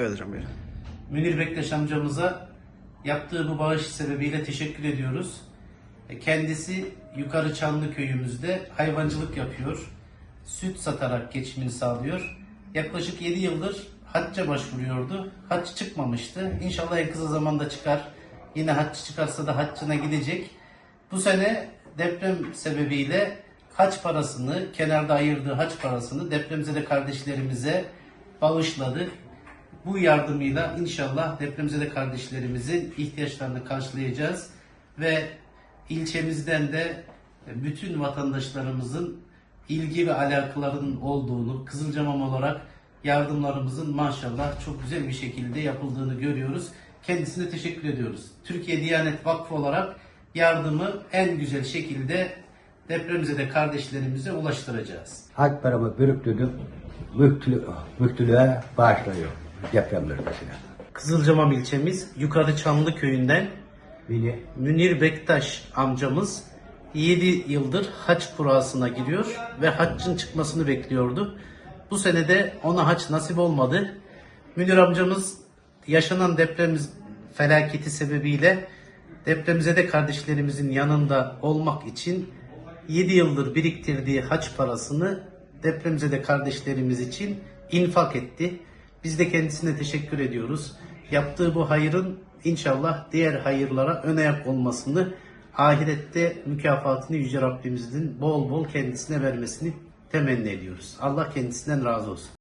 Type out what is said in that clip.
Evet hocam buyurun. Münir Bektaş amcamıza yaptığı bu bağış sebebiyle teşekkür ediyoruz. E, Kendisi yukarı Çanlı köyümüzde hayvancılık yapıyor. Süt satarak geçimini sağlıyor. Yaklaşık 7 yıldır hacca başvuruyordu. Hac çıkmamıştı. İnşallah en kısa zamanda çıkar. Yine hac çıkarsa da haccına gidecek. Bu sene deprem sebebiyle hac parasını, kenarda ayırdığı hac parasını depremzede kardeşlerimize bağışladı. Bu yardımıyla inşallah depremzede kardeşlerimizin ihtiyaçlarını karşılayacağız ve ilçemizden de bütün vatandaşlarımızın ilgi ve alakalarının olduğunu, Kızılcamam olarak yardımlarımızın maşallah çok güzel bir şekilde yapıldığını görüyoruz. Kendisine teşekkür ediyoruz. Türkiye Diyanet Vakfı olarak yardımı en güzel şekilde depremzede kardeşlerimize ulaştıracağız. Hac paramı biriktirdim. Müftülü, müftülüğe bağışlanıyor deprem bölgesine. Kızılcamam ilçemiz Yukarı Çamlı köyünden Beni Münir Bektaş amcamız 7 yıldır haç kurasına giriyor ve haccın çıkmasını bekliyordu. Bu sene de ona haç nasip olmadı. Münir amcamız yaşanan deprem felaketi sebebiyle depremzede kardeşlerimizin yanında olmak için 7 yıldır biriktirdiği haç parasını depremzede kardeşlerimiz için infak etti. Biz de kendisine teşekkür ediyoruz. Yaptığı bu hayırın inşallah diğer hayırlara ön ayak olmasını, ahirette mükafatını Yüce Rabbimizin bol bol kendisine vermesini temenni ediyoruz. Allah kendisinden razı olsun.